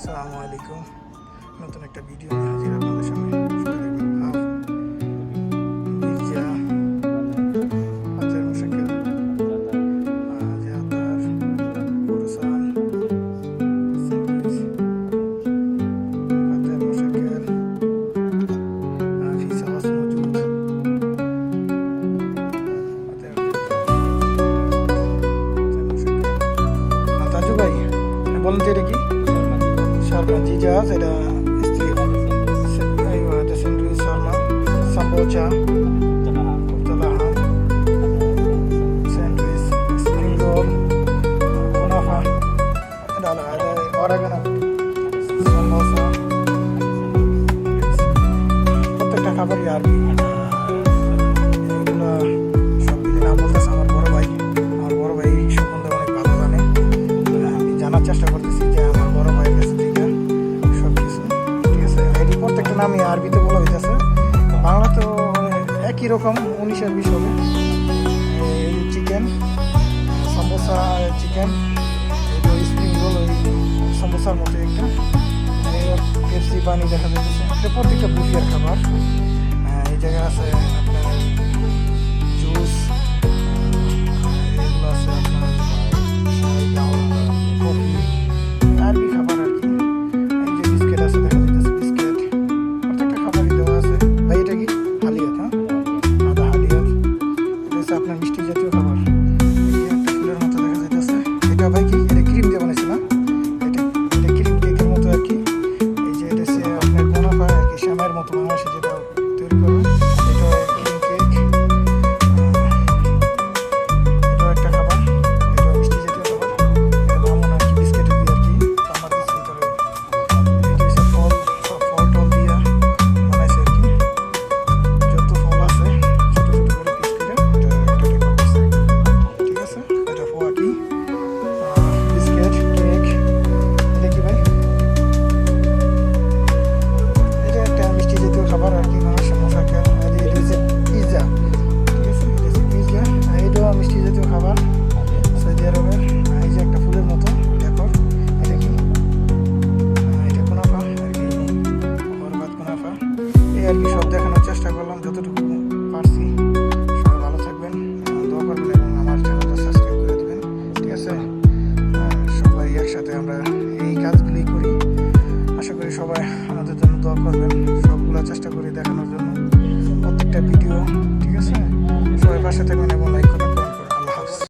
আসসালামু আলাইকুম। নতুন একটা ভিডিও নিয়ে হাজির আপনাদের সামনে হ্যাঁ, এটা কি? panji jahat ada istri ayo ada sendiri sama samboja Orang kan, semua sah. Kita kabar ya, নামে আরবিতে বলা হয়েছে বাংলা তো মানে একই রকম উনিশ আর বিশ হবে chicken samosa chicken spring roll ওই সমোসার মতো একটা। কেপসি পানি দেখা যাচ্ছে প্রত্যেকটা পুষিয়ার খাবার। হ্যাঁ, এই জায়গায় আছে পারছি সবাই ভালো থাকবেন দোয়া করবেন এবং আমার চ্যানেলটা সাবস্ক্রাইব করে দেবেন। ঠিক আছে? সবাই একসাথে আমরা এই কাজগুলি করি। আশা করি সবাই আমাদের জন্য দোয়া করবেন। সবগুলো চেষ্টা করি